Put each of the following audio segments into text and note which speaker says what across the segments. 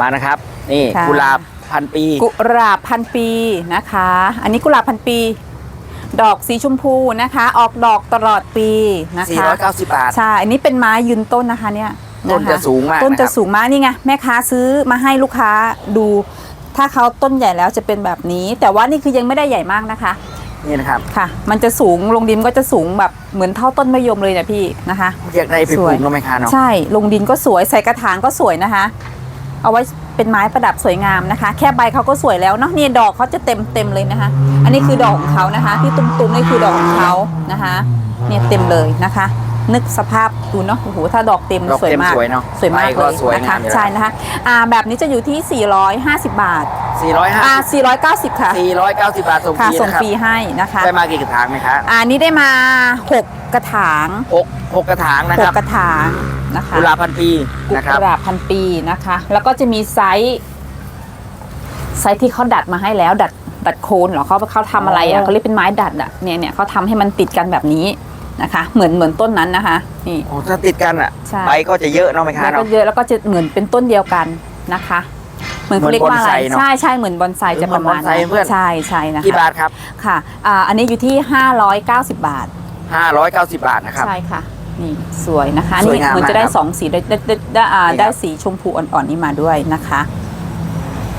Speaker 1: มานะครับ นี่
Speaker 2: ค่ะ
Speaker 1: กุหลาบพันปี
Speaker 2: กุหลาบพันปีนะคะ อันนี้กุหลาบพันปี ดอกสีชมพูนะคะ ออกดอกตลอดปีนะคะ
Speaker 1: 490 บาท
Speaker 2: ใช่ อันนี้เป็นไม้ยืนต้นนะคะเนี่ย
Speaker 1: ต้น
Speaker 2: ค
Speaker 1: จะสูงมาก
Speaker 2: ต้นจะ
Speaker 1: นะครับ
Speaker 2: สูงมากนี่ไงแม่ค้าซื้อมาให้ลูกค้าดู ถ้าเขาต้นใหญ่แล้วจะเป็นแบบนี้ แต่ว่านี่คือยังไม่ได้ใหญ่มากนะคะ
Speaker 1: นี่นะครับ
Speaker 2: ค่ะ มันจะสูงลงดินก็จะสูงแบบเหมือนเท่าต้นมะยมเลยนะพี่นะคะ
Speaker 1: อยากได้ไปป
Speaker 2: ส
Speaker 1: ลู
Speaker 2: วย
Speaker 1: กเนาะไหมคะเนาะ
Speaker 2: ใช่ ลงดินก็สวย ใส่กระถางก็สวยนะคะ เอาไว้เป็นไม้ประดับสวยงามนะคะ แค่ใบเขาก็สวยแล้วเนาะนี่ดอกเขาจะเต็มเต็มเลยนะคะ อันนี้คือดอกของเขานะคะ ที่ตุ้มๆนี่คือดอกของเขานะคะเนี่ยเต็มเลยนะคะ นึกสภาพดูเนาะโอ้โหถ้าดอกเต็ม
Speaker 1: ดอก
Speaker 2: สวย
Speaker 1: เต็ม
Speaker 2: มาก
Speaker 1: สวยเนาะ
Speaker 2: สวยมาก
Speaker 1: ใบ
Speaker 2: เล
Speaker 1: ก็
Speaker 2: ย
Speaker 1: สวย
Speaker 2: นะ
Speaker 1: งา
Speaker 2: คะ
Speaker 1: มอยู่แล้ว
Speaker 2: ใช่นะคะอ่าแบบนี้จะอยู่ที่ 450 บาทอ่า
Speaker 1: 450
Speaker 2: 490 ค่ะ
Speaker 1: 490 บาทส่งฟ
Speaker 2: ค่ะ
Speaker 1: รี
Speaker 2: ส่ง
Speaker 1: นะครับ
Speaker 2: ฟรีให้นะคะ
Speaker 1: ได้มากี่กระถางไหมคะ
Speaker 2: อ่านี้ได้มา 6 กระถาง
Speaker 1: หกหกกระถางนะ
Speaker 2: ห
Speaker 1: ค
Speaker 2: ก
Speaker 1: รับ
Speaker 2: กระถาง นะคะ
Speaker 1: กุหลาบพันปี
Speaker 2: กุ
Speaker 1: นะครับ
Speaker 2: หลาบพันปีนะคะ แล้วก็จะมีไซส์ไซส์ที่เขาดัดมาให้แล้ว ดัดดัดโคนเหรอเขาเขาทำอะไร
Speaker 1: อ๋
Speaker 2: อะ
Speaker 1: อ
Speaker 2: เขาเรียกเป็นไม้ดัดอะเนี่ยเนี่ยเขาทำให้มันติดกันแบบนี้นะคะ เหมือนเหมือนต้นนั้นนะคะ นี่
Speaker 1: โอ้ถ้าติดกันอะ
Speaker 2: ใช่
Speaker 1: ใบก็จะเยอะเนาะไหมคะ
Speaker 2: แล้วก็
Speaker 1: เนาะ
Speaker 2: เยอะแล้วก็จะเหมือนเป็นต้นเดียวกันนะคะ เหมือนเขาเรียกว่าอะไร
Speaker 1: เหมือนบอนไซเนอะ
Speaker 2: ใช่ใช่เหมือนบอนไซจะประมาณ
Speaker 1: เหมือนบอนไซเพื่อน
Speaker 2: ใช่ใช่นะคะ
Speaker 1: กี่บาทครับ
Speaker 2: ค่ะอ่าอันนี้อยู่ที่ 590 บาท
Speaker 1: 590 บาทนะครับ
Speaker 2: ใช่ค่ะ นี่สวยนะคะ
Speaker 1: สวย
Speaker 2: นี่
Speaker 1: งาม
Speaker 2: เหมือนจะได้
Speaker 1: มากครับ
Speaker 2: สองสีได้ได้ได้ได้อ่า
Speaker 1: นี่ครับ
Speaker 2: ได้สีชมพูอ่อนๆนี้มาด้วยนะคะ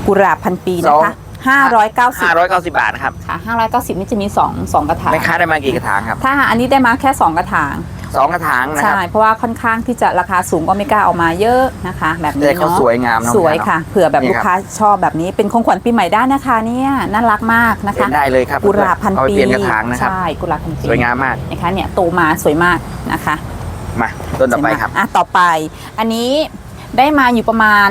Speaker 2: กุหลาบพันปีนะ
Speaker 1: สอง
Speaker 2: คะห้าร้อยเก้าสิบ
Speaker 1: 590 บาทนะครับ
Speaker 2: ค่ะห้าร้อยเก้าสิบนี่จะมีสองสองกระถาง
Speaker 1: แม่ค้าได้มากี่กระถางครับ
Speaker 2: ถ้าอันนี้ได้มาแค่สองกระถาง
Speaker 1: สองกระถางนะค
Speaker 2: ใช่
Speaker 1: รับ
Speaker 2: เพราะว่าค่อนข้างที่จะราคาสูงก็ไม่กล้าเอามาเยอะนะคะ แบบนี้
Speaker 1: แต่เขา
Speaker 2: เนาะ
Speaker 1: สวยงามเนาะ
Speaker 2: สวยค่ะเผื่อแบบ
Speaker 1: นี่
Speaker 2: ลูก
Speaker 1: ครับ
Speaker 2: ค้าชอบแบบนี้เป็นของขวัญปีใหม่ได้นะคะเนี่ยน่ารักมากนะ
Speaker 1: เปลี่
Speaker 2: คะ
Speaker 1: ยนได้เลยครับ
Speaker 2: กุหลาบพัน
Speaker 1: เอาไป
Speaker 2: ปี
Speaker 1: เปลี่ยนกระถางนะครับ
Speaker 2: ใช่กุหลาบพันปี
Speaker 1: สวยงามมาก
Speaker 2: นะคะเนี่ยโตมาสวยมากนะคะ
Speaker 1: มาต้นต่อไปครับ
Speaker 2: อะต่อไป อันนี้ได้มาอยู่ประมาณ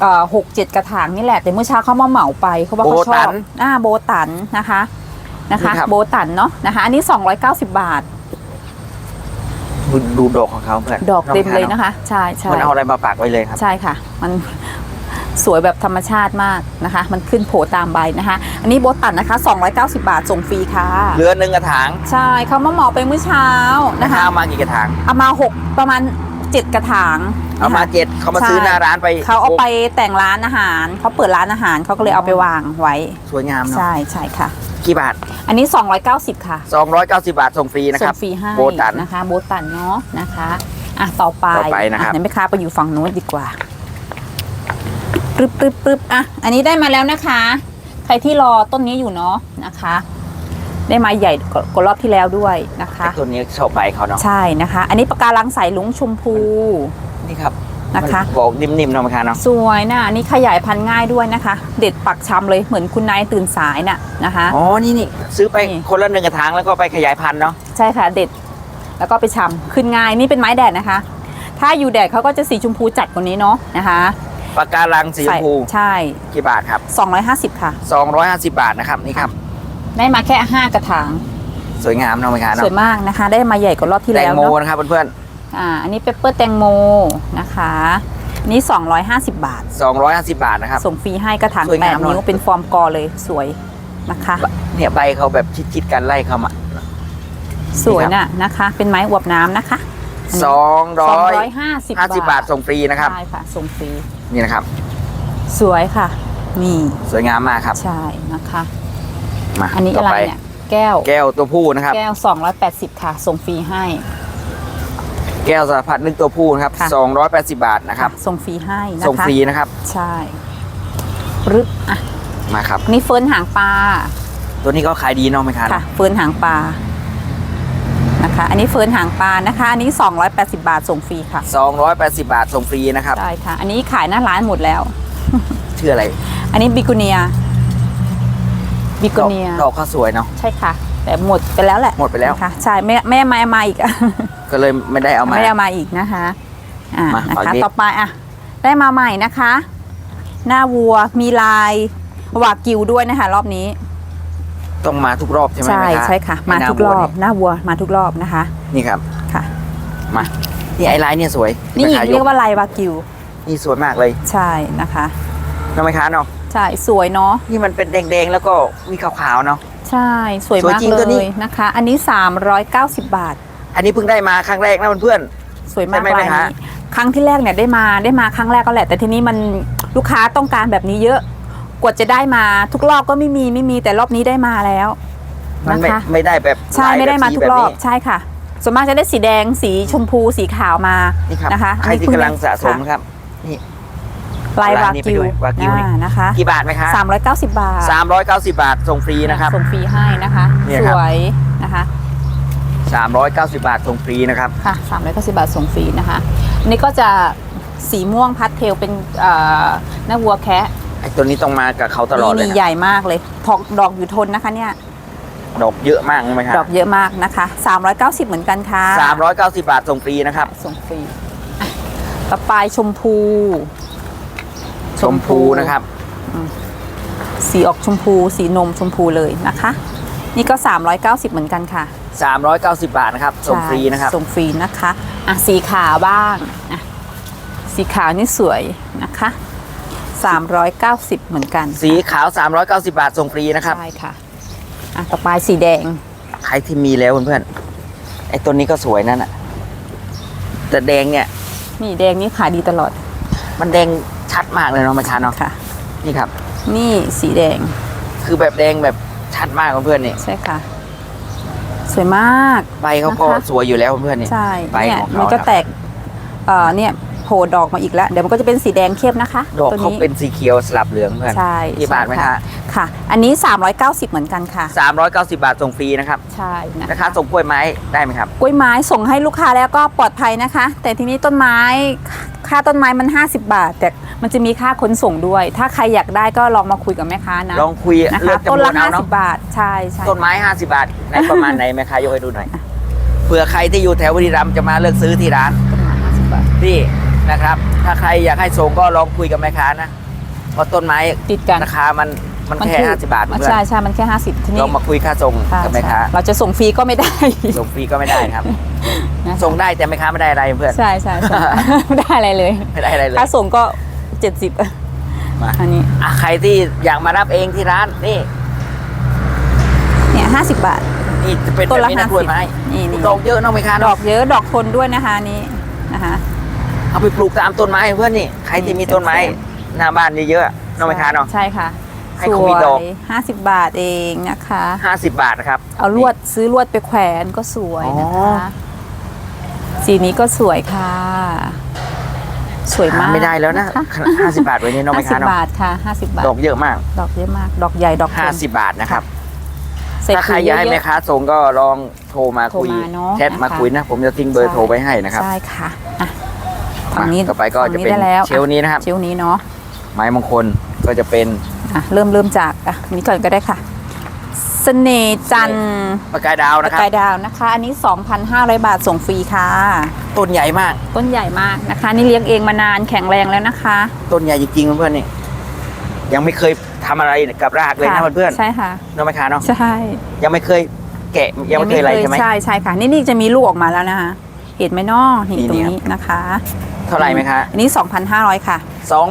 Speaker 2: เอ่อหกเจ็ดกระถางนี่แหละ แต่เมื่อเช้าเขามาเหมาไปเขาบอกเขาช
Speaker 1: โบตั
Speaker 2: อบ
Speaker 1: น
Speaker 2: อ่าโบตันนะคะนะคะ
Speaker 1: นี่ครับ
Speaker 2: โบตันเนาะนะคะ อันนี้ 290 บาท
Speaker 1: ดูดูดอกของเขาเพื่อน
Speaker 2: ดอกเต็มเลยนะคะ ใช่ใช่
Speaker 1: มันเอาอะไรมาปักไว้เลยครับ
Speaker 2: ใช่ค่ะ มันสวยแบบธรรมชาติมากนะคะ มันขึ้นโผล่ตามใบนะคะ อันนี้โบตันนะคะ 290 บาทส่งฟรีค่ะ
Speaker 1: เหลือหนึ่งกระถาง
Speaker 2: ใช่เขามาเหมาไปเมื่อเช้า
Speaker 1: แม่
Speaker 2: นะคะ
Speaker 1: ค้าเอามากี่กระถาง
Speaker 2: เอามาหกประมาณเจ็ดกระถาง
Speaker 1: เอามา
Speaker 2: นะคะ
Speaker 1: เจ็ดเขามา
Speaker 2: ใช่
Speaker 1: ซื้อหน้าร้านไป
Speaker 2: เขาเอาไปแต่งร้านอาหารเขาเปิดร้านอาหารเขาก็เลยเอาไปวางไว้
Speaker 1: สวยงามเนาะ
Speaker 2: ใช่ใช่ค่ะ
Speaker 1: กี่บาท
Speaker 2: อันนี้ 290 ค่ะ
Speaker 1: 290 บาทส่งฟรีนะค
Speaker 2: ส่
Speaker 1: รั
Speaker 2: ง
Speaker 1: บ
Speaker 2: ฟรีให้
Speaker 1: โบตัน
Speaker 2: นะคะโบตันเนาะนะคะอะต่อไป
Speaker 1: ต่อไปนะครับ
Speaker 2: อ่เดี๋ยวแม่ค้าไปอยู่ฝั่งนู้นดีกว่าปึ๊บปึ๊บปึ๊บอะอันนี้ได้มาแล้วนะคะ ใครที่รอต้นนี้อยู่เนาะนะคะ ได้มาใหญ่กว่ากว่ารอบที่แล้วด้วยนะคะ
Speaker 1: ไอ้ตัวนี้ชอบใบเขาเนาะ
Speaker 2: ใช่นะคะ อันนี้ปากการังสายลุงชมพู
Speaker 1: นี่ครับ
Speaker 2: นะคะ
Speaker 1: มันบอกนิ่มๆเนาะแม่ค้าเนาะ
Speaker 2: สวยนะอันนี้ขยายพันธุ์ง่ายด้วยนะคะ เด็ดปักชำเลยเหมือนคุณนายตื่นสายน่ะนะคะ
Speaker 1: อ๋อนี่นี่ซื้อไป
Speaker 2: นี่
Speaker 1: คนละหนึ่งกระถางแล้วก็ไปขยายพันธุ์เนาะ
Speaker 2: ใช่ค่ะเด็ดแล้วก็ไปชำขึ้นง่ายนี่เป็นไม้แดดนะคะ ถ้าอยู่แดดเขาก็จะสีชมพูจัดกว่านี้เนาะนะคะ
Speaker 1: ปากการังสีชมพู
Speaker 2: ใช่
Speaker 1: กี่บาทครับ
Speaker 2: 250 ค่ะ
Speaker 1: 250 บาทนะครับนี่ครับ
Speaker 2: ได้มาแค่ 5 กระถาง
Speaker 1: สวยงามเนาะแม่ค้า
Speaker 2: ส
Speaker 1: เนาะ
Speaker 2: วยมากนะคะ ได้มาใหญ่กว่ารอบที่
Speaker 1: แต
Speaker 2: แล้
Speaker 1: ง
Speaker 2: ว
Speaker 1: โม
Speaker 2: เนาะ
Speaker 1: นะครับเพื่อน
Speaker 2: อ่าอันนี้เปปเปอร์แตงโมนะคะอันนี้ 250 บาท
Speaker 1: ๆ250 บาทนะครับ
Speaker 2: ส่งฟรีให้กระถาง
Speaker 1: สวยงาม
Speaker 2: 8นิ้ว
Speaker 1: เนอะ
Speaker 2: เป็นฟอร์มกอเลยสวยนะคะ
Speaker 1: บเนี่ยใบเขาแบบชิดๆกันไล่เข้ามา
Speaker 2: สวยน่ะนะคะ เป็นไม้อวบน้ำนะคะ
Speaker 1: 250
Speaker 2: 250
Speaker 1: บาทส่งฟรีนะครับ
Speaker 2: ใช่ค่ะส่งฟรี
Speaker 1: นี่นะครับ
Speaker 2: สวยค่ะนี่
Speaker 1: สวยงามมากครับ
Speaker 2: ใช่นะคะ
Speaker 1: มา
Speaker 2: อันนี้
Speaker 1: ต่
Speaker 2: อะไร
Speaker 1: ไป
Speaker 2: เนี่ยแก้ว
Speaker 1: แก้วตัวผู้นะครับ
Speaker 2: แก้ว 280 ค่ะ ส่งฟรีให้
Speaker 1: แก้วสารพัดนึกตัวผู้นะครับ
Speaker 2: ค่ะ
Speaker 1: 280บาทนะครับ
Speaker 2: ส่งฟรีให้นะคะ
Speaker 1: ส่งฟรีนะครับ
Speaker 2: ใช่รึบอะ
Speaker 1: มาครับ
Speaker 2: นี่เฟิร์นหางปลา
Speaker 1: ตัวนี้ก็ขายดีเนาะไหมครับ
Speaker 2: ค่ะ เฟิร์นหางปลานะคะ อันนี้เฟิร์นหางปลานะคะ อันนี้ 280 บาทส่งฟรีค่ะ
Speaker 1: 280บาทส่งฟรีนะครับ
Speaker 2: ใช่ค่ะ อันนี้ขายหน้าร้านหมดแล้ว
Speaker 1: ชื่ออะไร
Speaker 2: อันนี้บิโกเนียบิ
Speaker 1: ด
Speaker 2: โก
Speaker 1: อก
Speaker 2: เนีย
Speaker 1: ดอกเขาสวยเนาะ
Speaker 2: ใช่ค่ะ แต่หมดไปแล้วแหละ
Speaker 1: หมดไปแล้ว
Speaker 2: นะคะใช่ไม่ไม่ไม่เอามาอีก
Speaker 1: ก็เลยไม่ได้เอามา
Speaker 2: ไม่ได้เอามาอีกนะคะอ่า
Speaker 1: มา
Speaker 2: นะ
Speaker 1: ฝั่ง
Speaker 2: คะ
Speaker 1: นี้
Speaker 2: ต่อไปอะได้มาใหม่นะคะ หน้าวัวมีลายวากิวด้วยนะคะ รอบนี้
Speaker 1: ต้องมาทุกรอบใช่ไหม
Speaker 2: ใช่
Speaker 1: แม่า
Speaker 2: ใช่ค่ะ มา
Speaker 1: ไน่
Speaker 2: ทุกรอบ หน้าวัวมาทุกรอบนะคะ
Speaker 1: นี่ครับ
Speaker 2: ค่ะ
Speaker 1: มานี่ไอ้ลายเนี่ยสวย
Speaker 2: นี่
Speaker 1: แม่ค้
Speaker 2: เรียกว่าลายวากิว
Speaker 1: นี่สวยมากเลย
Speaker 2: ใช่นะคะ
Speaker 1: น้องไหมค้าเนาะ
Speaker 2: ใช่สวยเนาะ
Speaker 1: นี่มันเป็นแดงๆแล้วก็มีขาวๆเนาะ
Speaker 2: ใช่สวย
Speaker 1: สวย
Speaker 2: มาก
Speaker 1: จริง
Speaker 2: เล
Speaker 1: ตัวนี้
Speaker 2: ยนะคะ อันนี้ 390 บาท
Speaker 1: อันนี้เพิ่งได้มาครั้งแรกนะเพื่อน
Speaker 2: สวยมาก
Speaker 1: ใช่ไหม
Speaker 2: ลาย
Speaker 1: แม่ค้า
Speaker 2: นี้ครั้งที่แรกเนี่ยได้มาได้มาครั้งแรกก็แหละ แต่ทีนี้มันลูกค้าต้องการแบบนี้เยอะกว่าจะได้มาทุกรอบก็ไม่มีไม่มีแต่รอบนี้ได้มาแล้ว
Speaker 1: มันไม่
Speaker 2: นะคะ
Speaker 1: ไม่ได้แบบ
Speaker 2: ใช่
Speaker 1: ลย
Speaker 2: ไม่ได้มา
Speaker 1: แบบ
Speaker 2: ทุ
Speaker 1: สี
Speaker 2: กรอบ
Speaker 1: แบบนี้
Speaker 2: ใช่ค่ะส่วนมากจะได้สีแดงสีชมพูสีขาวมา
Speaker 1: นี่ครับ
Speaker 2: นะคะ
Speaker 1: ใครที่
Speaker 2: อันนี้
Speaker 1: กำลังสะสม
Speaker 2: ค่ะ
Speaker 1: ครับนี่
Speaker 2: ลายวา
Speaker 1: ลายนี้ไป
Speaker 2: กิว
Speaker 1: ด้วยวากิวนี่
Speaker 2: อ่านะคะ
Speaker 1: กี่บาทไหมคะ
Speaker 2: 390 บาท
Speaker 1: สามร้อยเก้าสิบบาทส่งฟรีนะครับ
Speaker 2: ส่งฟรีให้นะคะ
Speaker 1: เนี่ย
Speaker 2: ส
Speaker 1: ครับ
Speaker 2: วยนะคะ
Speaker 1: สามร้อยเก้าสิบบาทส่งฟรีนะครับ
Speaker 2: ค่ะ390 บาทส่งฟรีนะคะอันนี่ก็จะสีม่วงพัดเทลเป็นเอ่อหน้าวัวแคะ
Speaker 1: ไอ้ตัวนี้ต้องมากับเขาตลอดเลย
Speaker 2: นี่
Speaker 1: นะ
Speaker 2: ใหญ่มากเลยดอกดอกอยู่ทนนะคะเนี่ย
Speaker 1: ดอกเยอะมากไหมครับ
Speaker 2: ดอกเยอะมากนะคะ 390 เหมือนกันค่ะ
Speaker 1: สามร้อยเก้าสิบบาทส่งฟรีนะครับ
Speaker 2: ส่งฟรีอะต่อไปชมพู
Speaker 1: ชมพูนะครับ
Speaker 2: สีออกชมพู สีนมชมพูเลยนะคะ นี่ก็ 390 เหมือนกันค่ะ
Speaker 1: สามร้อยเก้าสิบบาทนะครับส่งฟรีนะครับ
Speaker 2: ใช่ส่งฟรีนะคะอะสีขาวบ้างอะสีขาวนี่สวยนะคะ 390 เหมือนกัน
Speaker 1: สีขาว 390 บาทส่งฟรีนะครับ
Speaker 2: ใช่ค่ะอะต่อไปสีแดง
Speaker 1: ใครที่มีแล้วเพื่อนๆไอ้ตัวนี้ก็สวยนั่นน่ะแต่แดงเนี่ย
Speaker 2: นี่แดงนี่ขายดีตลอด
Speaker 1: มันแดง ชัดมากเลยเนาะมาชาเนาะ
Speaker 2: ค่ะ
Speaker 1: นี่ครับ
Speaker 2: นี่สีแดง
Speaker 1: คือแบบแดงแบบชัดมากเพื่อนๆนี่
Speaker 2: ใช่ค่ะ สวยมาก
Speaker 1: ใบเขาก็
Speaker 2: นะคะ
Speaker 1: สวยอยู่แล้วเพื่อนๆนี่
Speaker 2: ใช่
Speaker 1: ใบ
Speaker 2: เนี่ย
Speaker 1: ของเขา
Speaker 2: มันก็
Speaker 1: ครับ
Speaker 2: แตกเอ่อเนี่ยโผล่ดอกมาอีกแล้ว เดี๋ยวมันก็จะเป็นสีแดงเข้มนะคะ
Speaker 1: ดอก
Speaker 2: ตัว
Speaker 1: เขา
Speaker 2: นี้
Speaker 1: เป็นสีเขียวสลับเหลืองเพื่อน
Speaker 2: ใช่
Speaker 1: กี่บาทไหม
Speaker 2: ใช่
Speaker 1: คะ
Speaker 2: ค่ะ อันนี้ 390 เหมือนกันค่ะ
Speaker 1: 390 บาทส่งฟรีนะครับ
Speaker 2: ใช่นะ
Speaker 1: ราคาส่งกล้วยไม้ได้ไหมครับ
Speaker 2: กล้วยไม้ส่งให้ลูกค้าแล้วก็ปลอดภัยนะคะ แต่ทีนี้ต้นไม้ ค่าต้นไม้มัน 50 บาท แต่มันจะมีค่าขนส่งด้วย ถ้าใครอยากได้ก็ลองมาคุยกับแม่ค้านะ
Speaker 1: ลองคุย
Speaker 2: นะ
Speaker 1: เลื
Speaker 2: คะ
Speaker 1: อก
Speaker 2: ต้น
Speaker 1: จำนว
Speaker 2: ละ
Speaker 1: นเอาเนาะ
Speaker 2: 50บาทใช่ใช่
Speaker 1: ต้นไม้ 50 บาทในประมาณไหนไหมคะยกให้ดูหน่อยเผื่อใครที่อยู่แถวบุรีรัมย์จะมาเลือกซื้อที่ร้าน
Speaker 2: ต้นไม้50บาท
Speaker 1: นี่นะครับ ถ้าใครอยากให้ส่งก็ลองคุยกับแม่ค้านะเพราะต้นไม้
Speaker 2: ติดกัน
Speaker 1: ราคามัน มันแค่
Speaker 2: ถูก
Speaker 1: 50บาท
Speaker 2: มัน
Speaker 1: เพื่อน
Speaker 2: ใช่ใช่มันแค่50ที
Speaker 1: ล
Speaker 2: นี้
Speaker 1: องมาคุยค่าส่ง
Speaker 2: ค่ะ
Speaker 1: กับแม่ค้า
Speaker 2: ใช่เราจะส่งฟรีก็ไม่ได้
Speaker 1: ส่งฟรีก็ไม่ได้ครับ
Speaker 2: นะคะ
Speaker 1: ส่งได้แต่แม่ค้าไม่ได้อะไรเพื่อน
Speaker 2: ใช่ใช่ใช่ไม่ได้อะไรเลย
Speaker 1: ไม่ได้อะไรเลย
Speaker 2: ค่าส่งก็70
Speaker 1: มา
Speaker 2: อันนี้
Speaker 1: อะใครที่อยากมารับเองที่ร้านนี่
Speaker 2: เนี่ย50บาท
Speaker 1: นี่จะเป็น
Speaker 2: ต้
Speaker 1: แบ
Speaker 2: น
Speaker 1: บ
Speaker 2: ละ
Speaker 1: นี้นะกล้วยไม้
Speaker 2: 50นี่นี่
Speaker 1: ดอกเยอะเน้องแม่ค้า
Speaker 2: ด
Speaker 1: เนาะ
Speaker 2: อกเยอะดอกทนด้วยนะคะอันนี้นะคะ
Speaker 1: เอาไปปลูกตามต้นไม้เพื่อนนี่ใครที่มีต้นไม้หน้าบ้านเยอะๆเน้องแม่ค้าเนาะ
Speaker 2: ใช่ค่ะ
Speaker 1: ให้เขามีดอก
Speaker 2: สวย50บาทเองนะคะ
Speaker 1: ห้าสิบบาทนะครับ
Speaker 2: เอาลวดซื้อลวดไปแขวนก็สวยนะ
Speaker 1: อ๋
Speaker 2: คะ
Speaker 1: อ
Speaker 2: สีนี้ก็สวยค่ะ สวยมาก
Speaker 1: หไม่ได้แล้วนะห้าสิบบาทไว้นี่เน้องแม่
Speaker 2: ห้าสิ
Speaker 1: ค้า
Speaker 2: บ
Speaker 1: เนาะ
Speaker 2: บาทค่ะห้าสิบบาท
Speaker 1: ดอกเยอะมาก
Speaker 2: ดอกเยอะมาก ดอกใหญ่ดอก
Speaker 1: ห้า
Speaker 2: ทน
Speaker 1: สิบบาทนะครับ
Speaker 2: ใส่
Speaker 1: ถ้าใคร
Speaker 2: ปุ๋
Speaker 1: อยากให้
Speaker 2: เะๆ
Speaker 1: แม่ค้าส่งก็ลองโทรมาคุย
Speaker 2: โทรมาเนอะ
Speaker 1: แชทมา
Speaker 2: นะคะ
Speaker 1: คุยนะ ผมจะทิ้งเบอร์
Speaker 2: ใช่
Speaker 1: โทรไว้ให้นะครับ
Speaker 2: ใช่ค่ะอะฝั่งนี้
Speaker 1: มาต่อไปก็จะเป็น
Speaker 2: ฝั่งได้แล้ว
Speaker 1: เชลฟ์นี้นะครับ
Speaker 2: เชลฟ์นี้เนาะ
Speaker 1: ไม้มงคล ก็จะเป็น
Speaker 2: อะเริ่มเริ่มจากอะอันนี้ก่อนก็ได้ค่ะเสน่ห์จันทร์
Speaker 1: ประกายดาว
Speaker 2: ป
Speaker 1: นะ
Speaker 2: ระ
Speaker 1: ครับ
Speaker 2: กายดาวนะคะ อันนี้ 2,500 บาทส่งฟรีค่ะ
Speaker 1: ต้นใหญ่มาก
Speaker 2: ต้นใหญ่มากนะคะ นี่เลี้ยงเองมานานแข็งแรงแล้วนะคะ
Speaker 1: ต้นใหญ่จริงๆเพื่อนๆนี่ยังไม่เคยทำอะไรกับรากเลยนะ
Speaker 2: ค่ะ
Speaker 1: เพื่อน
Speaker 2: ใช่ค่ะ
Speaker 1: ๆน้องแม่ค้าเนาะ
Speaker 2: ใช่
Speaker 1: ยังไม่เคยแกะยังไม่เคยอะไรใช่ไหม
Speaker 2: ใช่ใช่ค่ะ นี่นี่จะมีลูกออกมาแล้วนะคะ เห็นไหมเนาะนี่
Speaker 1: นี่
Speaker 2: ตรง
Speaker 1: เนี่ย
Speaker 2: นี้นะคะ
Speaker 1: เท่าไหร่ไหมคะ
Speaker 2: อันนี้ 2,500 ค่ะ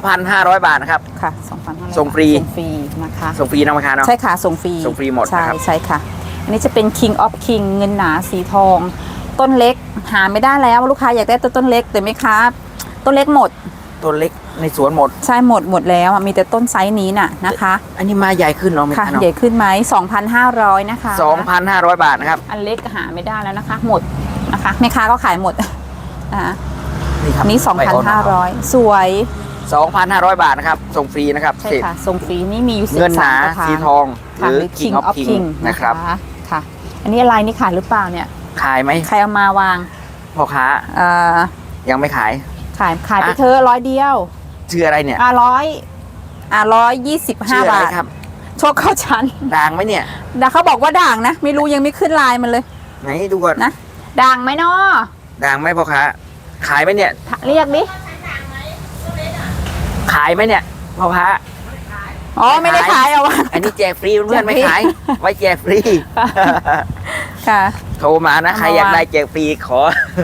Speaker 1: 2,500 บาทนะครับ
Speaker 2: ค่ะ 2,500
Speaker 1: ส่งฟรี
Speaker 2: ส่งฟรีนะคะ
Speaker 1: ส่งฟรีน้องแม่ค้าเนาะ
Speaker 2: ใช่ค่ะ ส่งฟรี
Speaker 1: ส่งฟรีหมด
Speaker 2: ใช่
Speaker 1: นะครับ
Speaker 2: ใช่ค่ะ อันนี้จะเป็น King of King เงินหนาสีทอง ต้นเล็กหาไม่ได้แล้วลูกค้าอยากได้ต้นต้นเล็กแต่ไหมคะต้นเล็กหมด
Speaker 1: ต้นเล็กในสวนหมด
Speaker 2: ใช่หมดหมดแล้วอะมีแต่ต้นไซส์นี้น่ะนะคะ
Speaker 1: อันนี้มาใหญ่ขึ้นเนาะแม่
Speaker 2: ค่ะ
Speaker 1: ค้าเนาะ
Speaker 2: ใหญ่ขึ้นไหม2,500 นะคะ
Speaker 1: 2,500 บาทนะครับ
Speaker 2: อันเล็กหาไม่ได้แล้วนะคะ หมดนะคะแม่ค้าก็ขายหมดนะคะ
Speaker 1: นี่ครับ
Speaker 2: อันนี้
Speaker 1: ใบอ่อน
Speaker 2: 2,500 สวย
Speaker 1: 2,500 บาทนะครับ ส่งฟรีนะครับ
Speaker 2: ใช่
Speaker 1: เสร็จ
Speaker 2: ค่ะส่งฟรีนี่มีอยู่สิบ
Speaker 1: เงินห
Speaker 2: สา
Speaker 1: นา
Speaker 2: มกระถาง
Speaker 1: สีทอง ห
Speaker 2: ค่ะ
Speaker 1: รือ
Speaker 2: หรือ
Speaker 1: King
Speaker 2: King
Speaker 1: of
Speaker 2: of
Speaker 1: King
Speaker 2: King
Speaker 1: นะ
Speaker 2: นะ
Speaker 1: ค
Speaker 2: ค
Speaker 1: รั
Speaker 2: รับบค่ะ อันนี้อะไรนี่ขายหรือเปล่าเนี่ย
Speaker 1: ขายไหม
Speaker 2: ใครเอามาวาง
Speaker 1: พ่อค้า
Speaker 2: เอ่อ
Speaker 1: ยังไม่ขาย
Speaker 2: ขายขายไป
Speaker 1: อะ
Speaker 2: เธอะร้อยเดียว
Speaker 1: ชื่ออะไรเนี่ย
Speaker 2: อะร้อยอะร้อยยี่สิบห้า
Speaker 1: ชื่ออะไร
Speaker 2: บาท
Speaker 1: ครับ
Speaker 2: โชคเข้าชั้น
Speaker 1: ด่างไหมเนี่ย
Speaker 2: แต่เขาบอกว่าด่างนะ ไม่รู้ยังไม่ขึ้นลายมันเลย
Speaker 1: ไหนดูก่อน
Speaker 2: นะ ด่างไหมเนาะ
Speaker 1: ด่างไหมพ่อค้า ขายไหมเนี่ย
Speaker 2: เรียกดิ
Speaker 1: ขายไหมเนี่ยพ่อค้า
Speaker 2: อ๋อไม่ได้ขายเอาวะ
Speaker 1: อันนี้แจกฟรีเพื่อนๆไม่
Speaker 2: แจกฟรี
Speaker 1: ขาย ไว้แจกฟรี
Speaker 2: ค่ะ
Speaker 1: โทรมานะ
Speaker 2: เอามา
Speaker 1: ใครอยากได้แจกฟรีขอ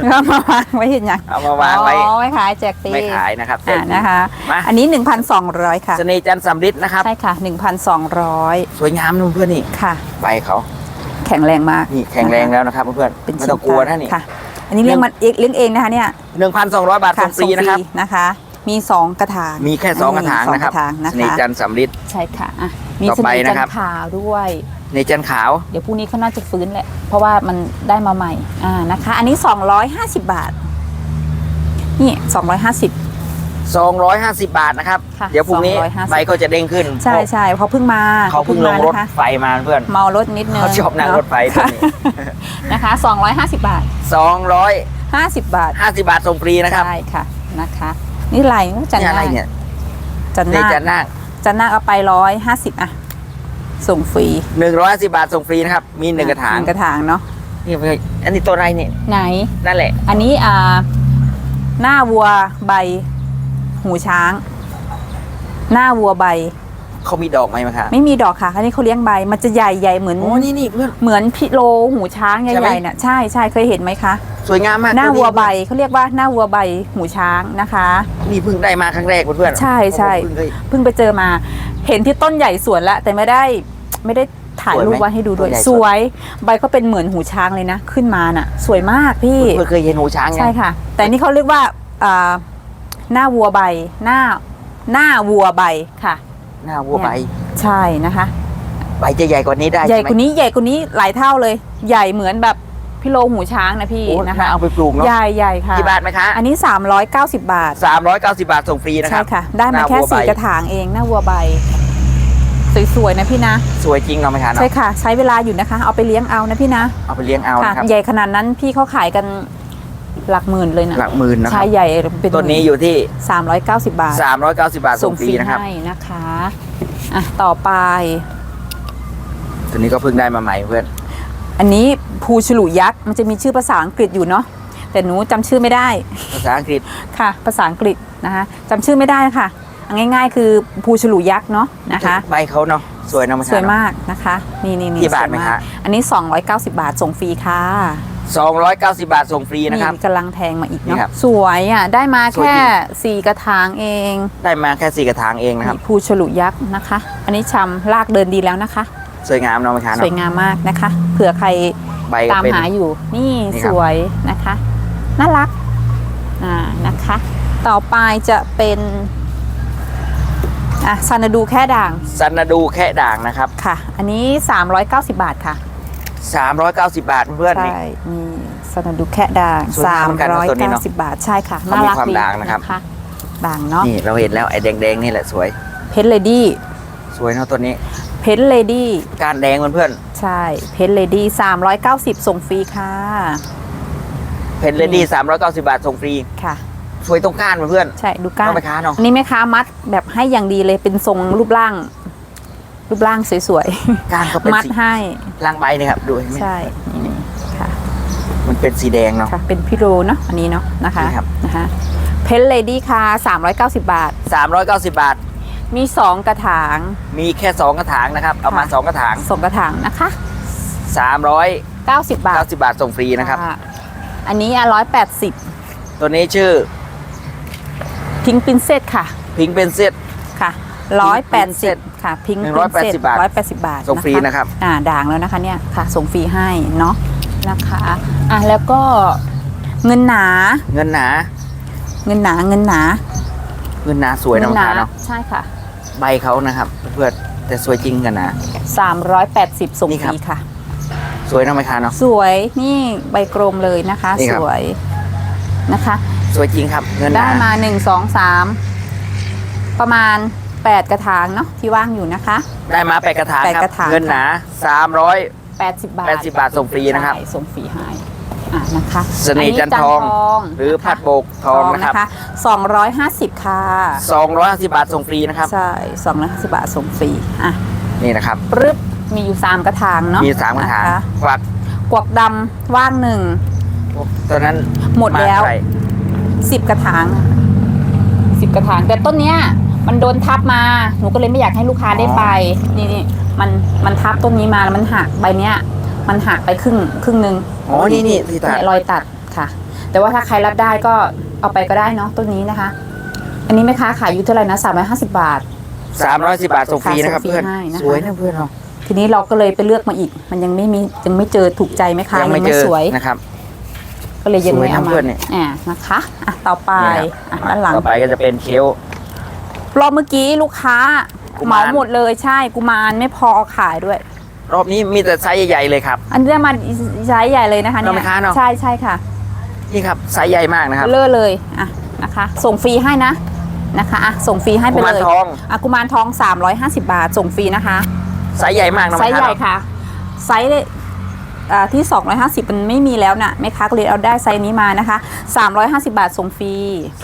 Speaker 2: เอามาวางไว้เห็นยัง
Speaker 1: เอามาวางไว้
Speaker 2: อ๋อไม่ขายแจกฟรี
Speaker 1: ไม่ขายนะครับแจ
Speaker 2: อ่าก
Speaker 1: ฟรี
Speaker 2: นะคะ
Speaker 1: มา
Speaker 2: อันนี้ 1,200 ค่ะ
Speaker 1: เสน่ห์จันทร์สำริดนะครับ
Speaker 2: ใช่ค่ะ 1,200
Speaker 1: สวยงามนุ่นเพื่อนนี่
Speaker 2: ค่ะ
Speaker 1: ใบเขา
Speaker 2: แข็งแรงมาก
Speaker 1: นี่แข็งแรงแล้วนะครับเพื่อน
Speaker 2: เป็น
Speaker 1: ๆไม่ต้องกลัวนะนี่
Speaker 2: ค่ะ อันนี้เลี้ยงมันเองเลี้ยงเองนะคะเนี่ย
Speaker 1: หนึ่งพันสองร้อยบาท
Speaker 2: ค่ะ
Speaker 1: ส่งฟรีนะครับ
Speaker 2: นะคะ มีสองกระถาง
Speaker 1: มีแค่สองกระถาง
Speaker 2: สอง
Speaker 1: นะครับ
Speaker 2: กระถางนะ
Speaker 1: สนิท
Speaker 2: คะ
Speaker 1: จันทร์สำริด
Speaker 2: ใช่ค่ะอะมี
Speaker 1: ต่อ
Speaker 2: ส
Speaker 1: ไป
Speaker 2: นิทจั
Speaker 1: นะ
Speaker 2: น
Speaker 1: ครับ
Speaker 2: ทร์ขาวด้วย
Speaker 1: ในจันทร์ขาว
Speaker 2: เดี๋ยวพรุ่งนี้เขาน่าจะฟื้นแหละ เพราะว่ามันได้มาใหม่อ่านะคะ อันนี้ 250 บาท นี่ 250
Speaker 1: 250 บาทนะครับ
Speaker 2: ค่ะ
Speaker 1: เดี๋ยวพรุ่งนี้
Speaker 2: 250
Speaker 1: ใบเขาจะเด้งขึ้น
Speaker 2: ใช่ใช่เขาเพิ่งมา
Speaker 1: เขาเพิ่งลงรถ
Speaker 2: นะคะ
Speaker 1: ไฟมาเพื่อน
Speaker 2: เมารถนิดนึง
Speaker 1: เขาชอบนั่ง
Speaker 2: เะ
Speaker 1: รถไฟตัวนี้
Speaker 2: นะคะ 250 บาท
Speaker 1: 250
Speaker 2: 50 บาท
Speaker 1: บาทส่งฟรีนะครับ
Speaker 2: ใช่ค่ะนะคะ นี่ไหลจัน
Speaker 1: นี่
Speaker 2: นา
Speaker 1: อะไรเนี่ย
Speaker 2: จัน
Speaker 1: นี่
Speaker 2: นา
Speaker 1: จันนาค
Speaker 2: จันนาเอาไปร้อยห้าสิบอะส่งฟรี
Speaker 1: 150 บาทส่งฟรีนะครับ มีหนึ่งกระถาง
Speaker 2: หนึ่งกระถางเนาะ
Speaker 1: นี่เพื่อนอันนี้ตัวอะไรเนี่ย
Speaker 2: ไหน
Speaker 1: นั่นแหละ
Speaker 2: อันนี้อ่าหน้าวัวใบ หูช้าง หน้าวัวใบ
Speaker 1: เขามีดอกไหมมั้งคะ
Speaker 2: ไม่มีดอกค่ะอันนี้เขาเลี้ยงใบ มันจะใหญ่ใหญ่เหมือน
Speaker 1: โอ้นี่นี่เพื่อน
Speaker 2: เหมือนพิโลหูช้างใใช่
Speaker 1: ไหม
Speaker 2: หญ่ๆน่ะใช่ใช่เคยเห็นไหมคะ
Speaker 1: สวยงามมาก
Speaker 2: หน้า
Speaker 1: ตั
Speaker 2: วัวใบเขาเรียกว่าหน้าวัวใบหูช้างนะคะ
Speaker 1: นี่เพิ่งได้มาครั้งแรกเพื่อนๆ
Speaker 2: ใช่ใช่
Speaker 1: ผมเพิ่งเคย
Speaker 2: เพิ่งไปเจอมา เห็นที่ต้นใหญ่สวนแล้วแต่ไม่ได้ไม่ได้ถ่าย
Speaker 1: สวยไหม
Speaker 2: รูปไว้ให้ดูด้วย
Speaker 1: ต้นใหญ่
Speaker 2: สวย ใบก็เป็นเหมือนหูช้างเลยนะ ขึ้นมาน่ะ สวยมากพี่
Speaker 1: เพิ่งเคยเห็นหูช้างไง
Speaker 2: ใช่ค่ะ แต่นี่เขาเรียกว่าอ่า หน้าวัวใบ หน้า หน้าวัวใบค่ะ
Speaker 1: หน้าวัวใบ
Speaker 2: ใช่นะคะ
Speaker 1: ใบจะใหญ่กว่านี้ได้
Speaker 2: ใหญ่
Speaker 1: ช่ไม
Speaker 2: กว่านี้ใหญ่กว่านี้หลายเท่าเลย ใหญ่เหมือนแบบพี่โลหูช้างนะพี่
Speaker 1: โอ้
Speaker 2: นะ
Speaker 1: น่า
Speaker 2: คะ
Speaker 1: เอาไปปลูกเนาะ
Speaker 2: ใหญ่ใหญ่ค่ะ
Speaker 1: กี่บาทไหมคะ
Speaker 2: อันนี้ 390 บาท
Speaker 1: 390 บาทส่งฟรีนะค
Speaker 2: ใช่
Speaker 1: รับ
Speaker 2: ค่ะ ได้มา
Speaker 1: หน้า
Speaker 2: แค่
Speaker 1: วัวใบ
Speaker 2: สี่กระถางเองหน้าวัวใบ สวยๆนะพี่นะ
Speaker 1: สวยจริงเนาะไหมคะเนาะ
Speaker 2: ใช่ค่ะ ใช้เวลาอยู่นะคะ เอาไปเลี้ยงเอานะพี่นะ
Speaker 1: เอาไปเลี้ยงเอา
Speaker 2: ค่ะ
Speaker 1: นะครับ
Speaker 2: ใหญ่ขนาดนั้นพี่เขาขายกัน หลักหมื่นเลยนะ
Speaker 1: หลักหมื่นนะค
Speaker 2: ใช่
Speaker 1: รับ
Speaker 2: ใหญ่เป็น
Speaker 1: ต้นนี้อยู่ที่
Speaker 2: 390 บาท
Speaker 1: 390 บาทส่งฟรีนะครับ
Speaker 2: ให้นะคะอะต่อไป
Speaker 1: ตัวนี้ก็เพิ่งได้มาใหม่เพื่อน
Speaker 2: อันนี้ภูฉลุยักษ์มันจะมีชื่อภาษาอังกฤษอยู่เนาะแต่หนูจำชื่อไม่ได้
Speaker 1: ภาษาอังกฤษ
Speaker 2: ค่ะ ภาษาอังกฤษนะคะจำชื่อไม่ได้ค่ะเอาง่าย ๆ คือภูฉลุยักษ์เนาะนะคะ
Speaker 1: ใบเขาเนาะสวยเนาะไหม
Speaker 2: สวย
Speaker 1: คะ
Speaker 2: มากนะคะ นี่นี่นี่
Speaker 1: กี่บาท
Speaker 2: สวย
Speaker 1: ไหม
Speaker 2: ก
Speaker 1: คะ
Speaker 2: อันนี้ 290 บาทส่งฟรีค่ะ
Speaker 1: 290 บาทส่งฟรีนะครับ
Speaker 2: กำลังแทงมาอีก
Speaker 1: นี่
Speaker 2: เนาะ
Speaker 1: ครับ
Speaker 2: สวยอะ ได้มา
Speaker 1: สวย
Speaker 2: แค่
Speaker 1: จริ
Speaker 2: สี่กระถางเอง
Speaker 1: ได้มาแค่สี่กระถางเองนะครับ
Speaker 2: นี่ภูฉลุยักษ์นะคะ อันนี้ชำลากเดินดีแล้วนะคะ
Speaker 1: สวยงามเนาะไหมคะ
Speaker 2: ส
Speaker 1: เนาะ
Speaker 2: วยงามมากนะคะ เผื่อใคร
Speaker 1: ใบก็
Speaker 2: ตาม
Speaker 1: เป็น
Speaker 2: หาอยู่ นี่
Speaker 1: นี่ค
Speaker 2: ส
Speaker 1: รับ
Speaker 2: วยนะคะ น่ารัก อ่า นะคะ ต่อไปจะเป็น อะซานาดูแค่ด่าง
Speaker 1: ซันนาดูแค่ด่างนะครับ
Speaker 2: ค่ะ อันนี้ 390 บาทค่ะ
Speaker 1: 390 บาทเพื่อนๆนี่
Speaker 2: ใช่นี่ซานาดูแค่ด่าง
Speaker 1: สวยงามเหมือนกันนะตัวนี้เนอะ
Speaker 2: 390 บาทใช่ค่ะ
Speaker 1: เขา
Speaker 2: น่า
Speaker 1: มี
Speaker 2: รัก
Speaker 1: ความ
Speaker 2: ดี
Speaker 1: ด่างนะครับ
Speaker 2: ด่างเนาะ
Speaker 1: นี่เราเห็นแล้วไอ้แดงๆนี่แหละสวย
Speaker 2: เพชรเลดี้
Speaker 1: สวยเนาะตัวนี้
Speaker 2: เพชรเลดี้
Speaker 1: การแดงเพื่อน
Speaker 2: ใช่เพชรเลดี้390 ส่งฟรีค่ะ
Speaker 1: ๆเพนเลดี้390 บาทส่งฟรี
Speaker 2: ค่ะ
Speaker 1: สวยตรงก้านเพื่อน
Speaker 2: ใช่ดูก้า
Speaker 1: ต้อง
Speaker 2: น
Speaker 1: ไปค้าเนอะ
Speaker 2: อันนี้แม่ค้ามัดแบบให้อย่างดีเลยเป็นทรงรูปร่าง รูปร่างสวย
Speaker 1: ๆก้านเขาเป็น
Speaker 2: ๆ มัด
Speaker 1: สี
Speaker 2: ให้
Speaker 1: ล่างใบนี่ครับดูเห็นไหม
Speaker 2: ใช่นี่ค่ะ
Speaker 1: มันเป็นสีแดงเนาะ
Speaker 2: ค่ะ เป็นพี่โรเนาะ อันนี้เนาะ นะคะ
Speaker 1: นี่ครับ
Speaker 2: นะคะเพชรเลดี้ค่ะ390 บาท
Speaker 1: 390 บาท
Speaker 2: มี 2 กระถาง
Speaker 1: มีแค่ 2 กระถางนะครับ เอามา
Speaker 2: ค่ะ
Speaker 1: 2 กระถาง
Speaker 2: ส่งกระถางนะคะ
Speaker 1: 390
Speaker 2: 90 บาท
Speaker 1: บาทส่งฟรีนะครับ
Speaker 2: ค่ะอันนี้อะ180
Speaker 1: ตัวนี้ชื่อ
Speaker 2: พิงปินเซตค่ะ
Speaker 1: พิงเป็นเซต
Speaker 2: ค่ะ
Speaker 1: Princess
Speaker 2: 180 ค่ะพิง
Speaker 1: หนึ่ง
Speaker 2: ปิ
Speaker 1: ร้อย
Speaker 2: น
Speaker 1: แปด
Speaker 2: เซต
Speaker 1: สิบบาท
Speaker 2: 180บาท
Speaker 1: ส่งฟรีนะครับ
Speaker 2: อ่าด่างแล้วนะคะเนี่ยค่ะ ส่งฟรีให้เนาะนะคะอะแล้วก็เงินหนา
Speaker 1: เงินหนา
Speaker 2: เงินหนาเงินหนา
Speaker 1: เงินหนาสวย
Speaker 2: เงิ
Speaker 1: นะ
Speaker 2: หนา
Speaker 1: คะเนาะ
Speaker 2: ใช่ค่ะ
Speaker 1: ใบเขานะครับ เพื่อนๆแต่สวยจริงกันนะ
Speaker 2: 380ส่ง
Speaker 1: นี่
Speaker 2: ฟ
Speaker 1: ครับ
Speaker 2: รีค่ะ
Speaker 1: สวยนะไหมคะเนาะ
Speaker 2: สวยนี่ใบกลมเลยนะคะ
Speaker 1: นี่ครั
Speaker 2: ส
Speaker 1: บ
Speaker 2: วยนะคะ
Speaker 1: สวยจริงครับ เงินห
Speaker 2: ได้
Speaker 1: นา
Speaker 2: มา1 2 3ประมาณ 8 กระถางเนาะที่ว่างอยู่นะคะ
Speaker 1: ได้มาแปดกระถาง
Speaker 2: แปด
Speaker 1: ครั
Speaker 2: ก
Speaker 1: บ
Speaker 2: ระถาง
Speaker 1: เงินหนา
Speaker 2: 80 บาท
Speaker 1: 380บาทส่งฟรีนะครับ
Speaker 2: ใช่ส่งฟรีให้อะนะคะ
Speaker 1: เสน่ห์จันทร์ทอง หรือผัดโบกทองนะครับ
Speaker 2: 250 ค่ะ
Speaker 1: 250บาทส่งฟรีนะครับ
Speaker 2: ใช่250บาทส่งฟรีอะ
Speaker 1: นี่นะครับ
Speaker 2: ปรึ๊บมีอยู่ 3 กระถางเนาะ
Speaker 1: มีสามกระถาง
Speaker 2: นค
Speaker 1: กวัก
Speaker 2: กวักดำว่างหนึ่ง
Speaker 1: ตัวนั้น
Speaker 2: หมดแล้วา
Speaker 1: เท่าไหร่
Speaker 2: สิบกระถางสิบกระถาง แต่ต้นเนี้ย มันโดนทับมา หนูก็เลยไม่อยากให้ลูกค้าได้ไป นี่นี่มันมันทับต้นนี้มาแล้วมันหักใบเนี้ย มันหักไปครึ่งครึ่งหนึ่ง
Speaker 1: อ๋อนี่นี่ที่ตัด
Speaker 2: เนี่ยรอยตัดค่ะ แต่ว่าถ้าใครรับได้ก็เอาไปก็ได้เนาะต้นนี้นะคะ อันนี้แม่ค้าขายอยู่เท่าไหร่นะสามร้อยห้าสิบาท
Speaker 1: 310บาทส่งฟรีนะครับ
Speaker 2: ค่ะส่งฟรี
Speaker 1: เพื่อน
Speaker 2: ให้นะคะ
Speaker 1: สวยนะเพื่อนเนาะ
Speaker 2: ทีนี้เราก็เลยไปเลือกมาอีก มันยังไม่มียังไม่เจอถูกใจไหมคะ
Speaker 1: ยังไม่
Speaker 2: ยัง
Speaker 1: เจ
Speaker 2: ไม่
Speaker 1: อ
Speaker 2: สวย
Speaker 1: นะครับ
Speaker 2: ก็เลยยัง
Speaker 1: สวย
Speaker 2: ไม่
Speaker 1: นะ
Speaker 2: เอามา
Speaker 1: เพื่อนเนี่ย
Speaker 2: อ่านะคะอะต่อไป
Speaker 1: นี่ครับ
Speaker 2: อะด้านหลัง
Speaker 1: ต่อไปก็จะเป็นเชลฟ์
Speaker 2: รอบเมื่อกี้ลูกค้า
Speaker 1: กุ
Speaker 2: เห
Speaker 1: มาร
Speaker 2: มาหมดเลยใช่กุมารไม่พอขายด้วย
Speaker 1: รอบนี้มีแต่ไซส์ใหญ่ๆเลยครับ
Speaker 2: อันนี้ได้มาใช้ใหญ่เลยนะคะ
Speaker 1: เรา
Speaker 2: เนี่
Speaker 1: ไม่ค้าเนอะ
Speaker 2: ใช่ใช่ค่ะ
Speaker 1: นี่ครับไซส์ใหญ่มากนะครับ
Speaker 2: เลอะเลยอะนะคะ ส่งฟรีให้นะนะคะอะส่งฟรีให้ไป
Speaker 1: กุมาร
Speaker 2: เลย
Speaker 1: ทอง
Speaker 2: อะกุมารทอง 350 บาท ส่งฟรีนะคะ
Speaker 1: ไซส์ใหญ่มากนะ
Speaker 2: ไซส์ใหญ่
Speaker 1: ครับ
Speaker 2: ค่ะไซส์เลยอ่า ที่ 250 มันไม่มีแล้วนะแม่ค้าก็เลยเอาได้ไซส์นี้มานะคะ 350 บาทส่งฟรี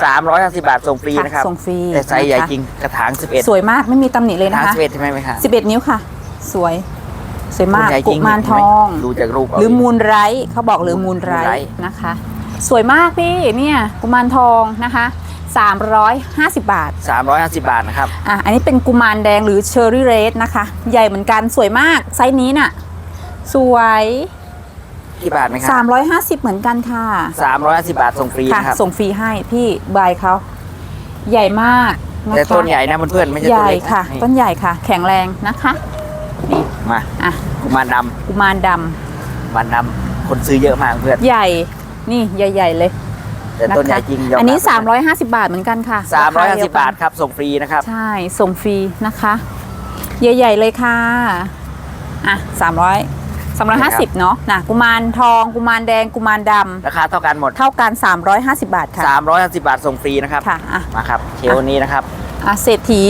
Speaker 1: สามร้อยห้าสิบบาทส่งฟรี
Speaker 2: ค่ะ
Speaker 1: นะครับ
Speaker 2: ส่งฟรี
Speaker 1: แต่ไซส์ใหญ่
Speaker 2: นะคะ
Speaker 1: จริงกระถางสิบเอ็ด
Speaker 2: สวยมากไม่มีตำหนิเลย
Speaker 1: กระ
Speaker 2: นะ
Speaker 1: ถาง
Speaker 2: คะ
Speaker 1: สิบเอ็ดใช่ไหมไหมคะ
Speaker 2: 11 นิ้วค่ะ สวย สวยมาก
Speaker 1: ต้นใหญ่จ
Speaker 2: กุ
Speaker 1: ริง
Speaker 2: มารทอง
Speaker 1: ดูจากรูปเา
Speaker 2: หรือมูลไรท์เขาบอกหรือมูลไร
Speaker 1: มูลไร้
Speaker 2: ท์นะคะ สวยมากพี่เนี่ยกุมารทองนะคะ350 บาท
Speaker 1: สามร้อยห้าสิบบาทนะครับ
Speaker 2: อะ อันนี้เป็นกุมารแดงหรือเชอร์รี่เรดนะคะ ใหญ่เหมือนกันสวยมากไซส์นี้น่ะ สวย
Speaker 1: กี่บาทไหมครับ
Speaker 2: 350เหมือนกันค่ะ
Speaker 1: สามร้อยห้าสิบบาทส่งฟรี
Speaker 2: ค่ะ
Speaker 1: นะครับ
Speaker 2: ส่งฟรีให้พี่บายเขาใหญ่มากนะคะ
Speaker 1: แต่ต้นใหญ่นะเพื่อนๆไม่ใช่
Speaker 2: ให
Speaker 1: ต้น
Speaker 2: ญ่
Speaker 1: เล็ก
Speaker 2: ค่ะ
Speaker 1: นี่
Speaker 2: ต้นใหญ่ค่ะ แข็งแรงนะคะ
Speaker 1: นี่มา
Speaker 2: อะ
Speaker 1: กุมารด
Speaker 2: กุมารดำำ
Speaker 1: กุมารดำคนซื้อเยอะมากเพื่อน
Speaker 2: ใหญ่นี่ใหญ่ๆเลย
Speaker 1: แต่ต้นใหญ่จริงยม
Speaker 2: อันนี้
Speaker 1: รับ
Speaker 2: 350 บาทเหมือนกันค่ะ
Speaker 1: สามร้อยห้า
Speaker 2: ค
Speaker 1: สิ
Speaker 2: เดี
Speaker 1: บ
Speaker 2: วกัน
Speaker 1: บาทครับส่งฟรีนะครับ
Speaker 2: ใช่ส่งฟรีนะคะ ใหญ่ๆเลยค่ะอะ สามร้อยสามร้อยห้าสิบเนาะนะกุมารทองกุมารแดงกุมารด
Speaker 1: ราคาเท่ากันหมดำ
Speaker 2: เท่ากัน 350 บาทค่ะ
Speaker 1: สามร้อยห้าสิบบาทส่งฟรีนะครับ
Speaker 2: ค่ะอะ
Speaker 1: มาครับเชลนี้นะครับ
Speaker 2: อะเศรษฐี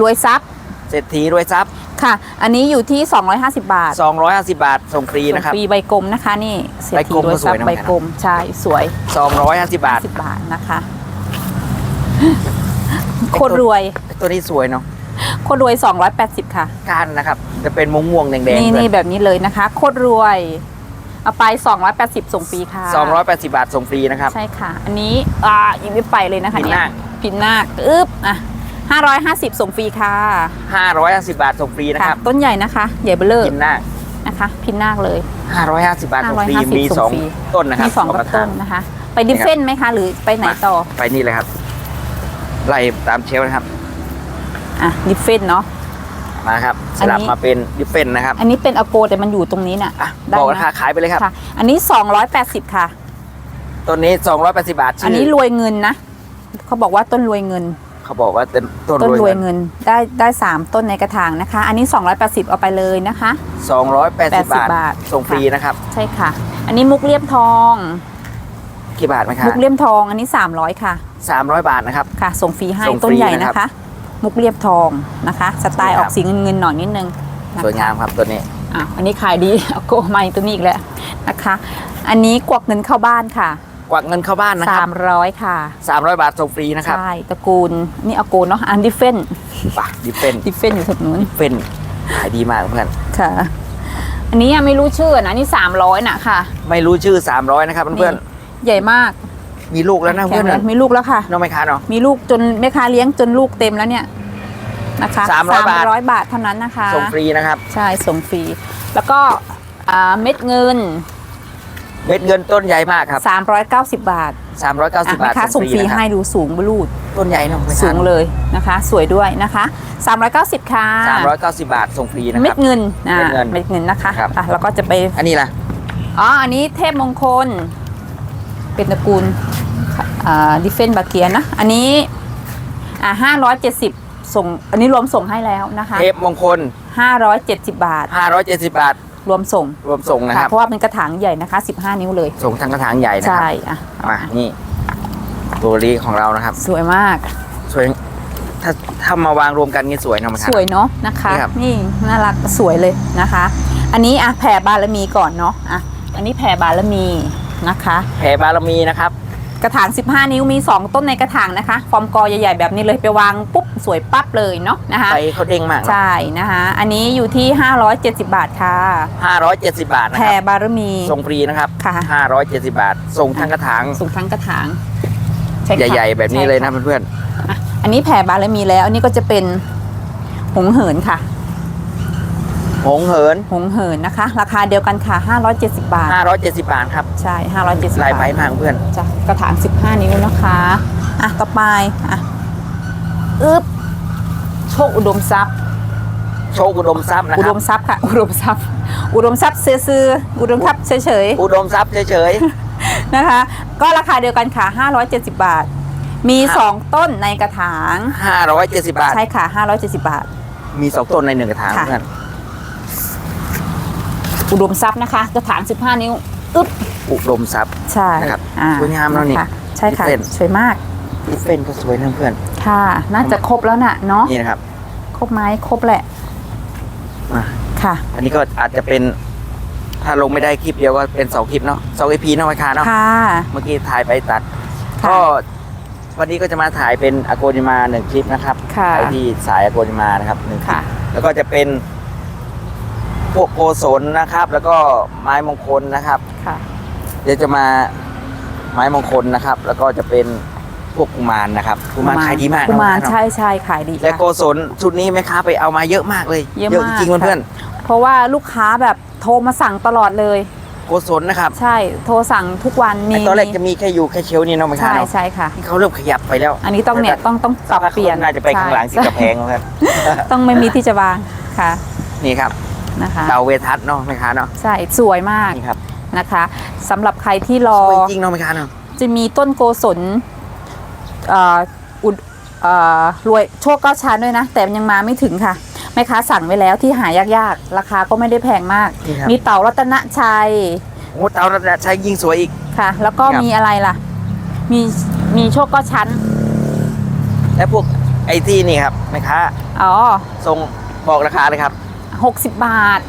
Speaker 2: รวยทรัพย์
Speaker 1: เศรษฐีรวยทรัพย์
Speaker 2: ค่ะ อันนี้อยู่ที่ 250 บาท
Speaker 1: 250 บาทส่งฟรี
Speaker 2: ส่ง
Speaker 1: นะครับ
Speaker 2: ฟรีใบกลมนะคะนี่เศรษฐี
Speaker 1: ใบกลม
Speaker 2: รวยทรัพ
Speaker 1: ก็สวย
Speaker 2: ย์
Speaker 1: นะ
Speaker 2: ใบกลมใช่สวย
Speaker 1: 250 บาท
Speaker 2: 10 บาทนะคะ โคตรรวย
Speaker 1: ตัวนี้สวยเนาะ
Speaker 2: โคตรรวย 280 ค่ะ
Speaker 1: ก้านนะครับ จะเป็นม่วงม่วงๆแดงๆ
Speaker 2: นี่
Speaker 1: เพื่
Speaker 2: นี่
Speaker 1: อน
Speaker 2: แบบนี้เลยนะคะ โคตรรวย เอาไป 280 ส่งฟรีค่ะ
Speaker 1: 280บาทส่งฟรีนะครับ
Speaker 2: ใช่ค่ะ อันนี้อ่ายังไม่ไปเลยนะคะ
Speaker 1: พิน
Speaker 2: เนี่
Speaker 1: นาค
Speaker 2: ยพินนาคอึ๊บอะ550 ส่งฟรีค่ะ
Speaker 1: 550บาทส่งฟรีนะครับ
Speaker 2: ต้นใหญ่นะคะ ใหญ่เบลเลอร์
Speaker 1: กินหน้า
Speaker 2: นะคะ พินนาคเลย
Speaker 1: 550บาทส่งฟรี
Speaker 2: 550
Speaker 1: มี
Speaker 2: ส่งฟรี
Speaker 1: 2ต้นนะครับ
Speaker 2: มีสอง
Speaker 1: ก
Speaker 2: ก
Speaker 1: ระ
Speaker 2: ระ
Speaker 1: ถา
Speaker 2: ต้
Speaker 1: ง
Speaker 2: นนะคะ ไปดิฟเฟนไหมคะ หรือไปไหนต่อ
Speaker 1: ไปนี่เลยครับ ไล่ตามเชลฟ์นะครับ
Speaker 2: อะดิฟเฟนเนาะ
Speaker 1: มาครับส
Speaker 2: อันนี้
Speaker 1: ลับมาเป็นดิฟเฟนนะครับ
Speaker 2: อันนี้เป็นอโกแต่มันอยู่ตรงนี้น่ะ
Speaker 1: อะ
Speaker 2: ได้
Speaker 1: บอก
Speaker 2: ไหม
Speaker 1: ราคาขายไปเลยครับ
Speaker 2: ค่ะอันนี้ 280 ค่ะ
Speaker 1: ต้นนี้ 280 บาทชื่
Speaker 2: อันนี้รวยเงินนะเขาบอกว่าต้นรวยเงิน
Speaker 1: เขาบอกว่าเป็นต้น
Speaker 2: ต้นร
Speaker 1: ร
Speaker 2: ว
Speaker 1: วยยเงิน
Speaker 2: เงินได้ได้ 3 ต้นในกระถางนะคะ อันนี้ 280 เอาไปเลยนะคะ
Speaker 1: 280 บาท
Speaker 2: บาท
Speaker 1: ส่งฟรีนะครับ
Speaker 2: ใช่ค่ะ อันนี้มุกเลี่ยมทอง
Speaker 1: กี่บาทไหมครับ
Speaker 2: มุกเลี่ยมทองอันนี้ 300 ค่ะ
Speaker 1: 300 บาทนะครับ
Speaker 2: ค่ะส่งฟรีให้
Speaker 1: ส่งฟรี
Speaker 2: ต้นใหญ่
Speaker 1: นะ
Speaker 2: นะครับคะ มุกเลี่ยมทองนะคะ สไตล์
Speaker 1: สวย
Speaker 2: อ
Speaker 1: ครับ
Speaker 2: อกสีเงินเงินๆหน่อยนิดนึงนะคะ
Speaker 1: สวยงามครับตัวนี้
Speaker 2: อะอันนี้ขายดี เอาโกมาอีกตัวนี้อีกแล้วนะคะ อันนี้กวักเงินเข้าบ้านค่ะ
Speaker 1: กวักเงินเข้าบ้านนะครับ
Speaker 2: 300ค่ะ
Speaker 1: 300 บาทส่งฟรีนะครับ
Speaker 2: ใช่ตระกูลนี่อาโกเนาะอันดิเฟน
Speaker 1: ปะดิฟเฟน
Speaker 2: ดิเฟนอยู่ทางนู้น
Speaker 1: เฟนขายดีมากเพื่อน
Speaker 2: ค่ะ อันนี้ยังไม่รู้ชื่อนะนี่300นะค่ะ
Speaker 1: ไม่รู้ชื่อ 300 นะครับเพื่อน
Speaker 2: ใหญ่มาก
Speaker 1: ๆ มีลูกแล้วนะ
Speaker 2: แข็
Speaker 1: เพื่องน
Speaker 2: แรงมีลูกแล้วค่ะ
Speaker 1: น้องไม่ค้าเนาะ
Speaker 2: มีลูกจนแม่ค้าเลี้ยงจนลูกเต็มแล้วเนี่ยนะคะ
Speaker 1: 300บาท
Speaker 2: 300บาทเท่านั้นนะคะ
Speaker 1: ส่งฟรีนะครับ
Speaker 2: ใช่ส่งฟรี แล้วก็อ่าเม็ดเงิน
Speaker 1: เม็ดเงินต้นใหญ่มากครับ
Speaker 2: 390 บาท
Speaker 1: 390
Speaker 2: อะ
Speaker 1: บา
Speaker 2: แม่
Speaker 1: ท
Speaker 2: ค้า
Speaker 1: ส่
Speaker 2: ส่
Speaker 1: ง
Speaker 2: ง
Speaker 1: ฟ
Speaker 2: ฟ
Speaker 1: รี
Speaker 2: รี
Speaker 1: นะครับ
Speaker 2: ให้ดูสูงบรูด
Speaker 1: ต้นใหญ่เนาะไม่
Speaker 2: สู
Speaker 1: ค้าง
Speaker 2: เลยนะคะ สวยด้วยนะคะ 390 ค่ะ
Speaker 1: 390 บาทส่งฟรีนะค
Speaker 2: เม็
Speaker 1: รั
Speaker 2: ด
Speaker 1: บ
Speaker 2: เงินอ่า
Speaker 1: เม็ดเงิน
Speaker 2: เม็ดเงินนะคะ
Speaker 1: ครับ
Speaker 2: อะแล้วก็จะไป
Speaker 1: อันนี้ล่ะ
Speaker 2: อ๋อ อันนี้เทพมงคล เป็นตระกูลอ่า ดิเฟนบาเกียนะ อันนี้อ่าห้าร้อยเจ็ดสิบส่ง อันนี้รวมส่งให้แล้วนะคะ
Speaker 1: เทปมงคล
Speaker 2: ห้าร้อยเจ็ดสิบบาท
Speaker 1: 570บาท
Speaker 2: รวมส่ง
Speaker 1: รวมส่งนะค
Speaker 2: ค่ะ
Speaker 1: รับ
Speaker 2: เพราะว่าเป็นกระถางใหญ่นะคะสิบห้านิ้วเลย
Speaker 1: ส่งทางกระถางใหญ่นะค
Speaker 2: ใช่
Speaker 1: รับ
Speaker 2: อะ
Speaker 1: มานี่ ตัวลีของเรานะครับ
Speaker 2: สวยมาก
Speaker 1: สวยถ้าถ้ามาวางรวมกันนี่สวยนะมันค
Speaker 2: ส
Speaker 1: รับ
Speaker 2: วยเนาะนะคะ
Speaker 1: นี่ครับ
Speaker 2: นี่น่ารักสวยเลยนะคะ อันนี้อะแผ่บารมีก่อนเนาะอะอันนี้แผ่บารมีนะคะ
Speaker 1: แผ่บารมีนะครับ
Speaker 2: กระถาง 15 นิ้วมี 2 ต้นในกระถางนะคะ ฟอร์มกอใหญ่ๆแบบนี้เลยไปวางปุ๊บสวยปั๊บเลยเนาะนะคะ
Speaker 1: ไปเขาเด้งมาก
Speaker 2: ใช่นะคะ อันนี้อยู่ที่ 570 บาทค่ะ
Speaker 1: 570 บาทนะ
Speaker 2: แผ่
Speaker 1: ครับ
Speaker 2: บารมี
Speaker 1: ส่งฟรีนะครับ
Speaker 2: ค่ะ
Speaker 1: 570 บาท ส่งทางกระถาง
Speaker 2: ส่งทั้งกระถางช่ค่ะ
Speaker 1: ใหญ่ ๆ แบบนี้เลยนะ
Speaker 2: ใช่ค่
Speaker 1: เพื่อน
Speaker 2: อะอันนี้แผ่บารมีแล้ว อันนี้ก็จะเป็นหงเหินค่ะ
Speaker 1: ๆ หงเหิน
Speaker 2: หงเหินนะคะ ราคาเดียวกันค่ะ 570 บาท
Speaker 1: 570 บาทครับ
Speaker 2: ใช่ 570
Speaker 1: ลาย
Speaker 2: บา
Speaker 1: ไป
Speaker 2: ท
Speaker 1: มากเพื่อน
Speaker 2: จ้ะกระถาง 15 นิ้วนะคะ อะ ต่อไป อะอึ๊บโชคอุดมทรัพย์
Speaker 1: โชคอุดมทรัพย์นะ
Speaker 2: อุ
Speaker 1: ค
Speaker 2: ด
Speaker 1: รับ
Speaker 2: มทรัพย์ค่ะ อุดมทรัพย์ อุดมทรัพย์ซื้อๆอุดมทรัพย์เฉย
Speaker 1: อุดมทรัพย์เฉย
Speaker 2: ๆ นะคะ ก็ราคาเดียวกันค่ะ 570 บาท มี
Speaker 1: ครับ
Speaker 2: 2ต้นในกระถาง
Speaker 1: ห้าร้อยเจ็ดสิบบาท
Speaker 2: ใช่ค่ะ 570 บาท
Speaker 1: มีสองต้นในหนึ่งกระถาง
Speaker 2: ค่ะ
Speaker 1: เพื่อน
Speaker 2: อุดมทรัพย์นะคะ กระถาง 15 นิ้วอึ๊บ
Speaker 1: อุดมทรัพย์
Speaker 2: ใช่
Speaker 1: นะครับ
Speaker 2: อ่
Speaker 1: สวยงามแล้วนี่
Speaker 2: ค่ะใช่ค่ะ
Speaker 1: ที่เป็น
Speaker 2: สวยมาก
Speaker 1: อีเฟนก็สวยนะเพื่อน
Speaker 2: ค่ะ น่าจะครบแล้วน่ะเนาะ
Speaker 1: นี่นะครับ
Speaker 2: ครบไหมครบแหละ
Speaker 1: มา
Speaker 2: ค่ะ
Speaker 1: อันนี้ก็อาจจะเป็นถ้าลงไม่ได้คลิปเดียวก็เป็นสองคลิปเนาะสองเอพีเนาะราคาเนาะ
Speaker 2: ค่ะ
Speaker 1: เมื่อกี้ถ่ายไปตัด
Speaker 2: ค่ะ
Speaker 1: ก็วันนี้ก็จะมาถ่ายเป็นอโกนิมาหนึ่งคลิปนะครับ
Speaker 2: ค่ะ
Speaker 1: ไปที่สายอโกนิมานะครับหนึ่งคลิ
Speaker 2: ค่ะ
Speaker 1: ปแล้วก็จะเป็น พวกโกศลนะครับ แล้วก็ไม้มงคลนะครับ
Speaker 2: ค่ะ
Speaker 1: เดี๋ยวจะมาไม้มงคลนะครับ แล้วก็จะเป็นพวกกุมารนะครับกุมารขายดีมาก
Speaker 2: กุมาร
Speaker 1: เนอะ
Speaker 2: ใช่ใช่ขายดี
Speaker 1: และ
Speaker 2: ค่ะ
Speaker 1: โกศลชุดนี้แม่ค้าไปเอามาเยอะมากเลย
Speaker 2: เยอะ
Speaker 1: จ
Speaker 2: มาก
Speaker 1: ริงๆเพื่อน
Speaker 2: เพราะว่าลูกค้าแบบโทรมาสั่งตลอดเลย
Speaker 1: ๆโกศลนะครับ
Speaker 2: ใช่โทรสั่งทุกวันมี
Speaker 1: ไอ้ตอนแรกจะมีแค่อยู่แค่เชลฟ์นี่เนาะแม่ค้า
Speaker 2: ใช่
Speaker 1: เนาะ
Speaker 2: ใช่ค่ะ
Speaker 1: ที่เขาเริ่มขยับไปแล้ว
Speaker 2: อันนี้ต้องเนี่ยต้องต้องปรับเปลี่ยน
Speaker 1: น่าจะไปข้างหลังที่
Speaker 2: ใช่
Speaker 1: กระแพงครับ
Speaker 2: ต้องไม่มีที่จะวางค่ะ
Speaker 1: นี่ครับ
Speaker 2: นะคะ
Speaker 1: เตาเวทัศน์เนาะแม่ค้าเนาะ
Speaker 2: ใช่สวยมาก
Speaker 1: นี่ครับ
Speaker 2: นะคะสำหรับใครที่รอ
Speaker 1: สวยจริงเนาะแม่ค้าเนาะ
Speaker 2: จะมีต้นโกศลเอ่ออุดเอ่อรวยโชคเก้าชั้นด้วยนะ แต่มันยังมาไม่ถึงค่ะแม่ค้าสั่งไว้แล้วที่หายากๆ ราคาก็ไม่ได้แพงมาก
Speaker 1: นี่ครับ
Speaker 2: มีเต่ารัตนชัย
Speaker 1: โอ้เตาระใช้ยิ่งสวยอีก
Speaker 2: ค่ะ แล้วก็
Speaker 1: ครับ
Speaker 2: มีอะไรล่ะ มีมีโชคเก้าชั้น
Speaker 1: และพวกไอ้ที่นี่ครับแม่ค้า
Speaker 2: อ๋อ
Speaker 1: ส่งบอกราคาเลยครับ
Speaker 2: หกสิบบาท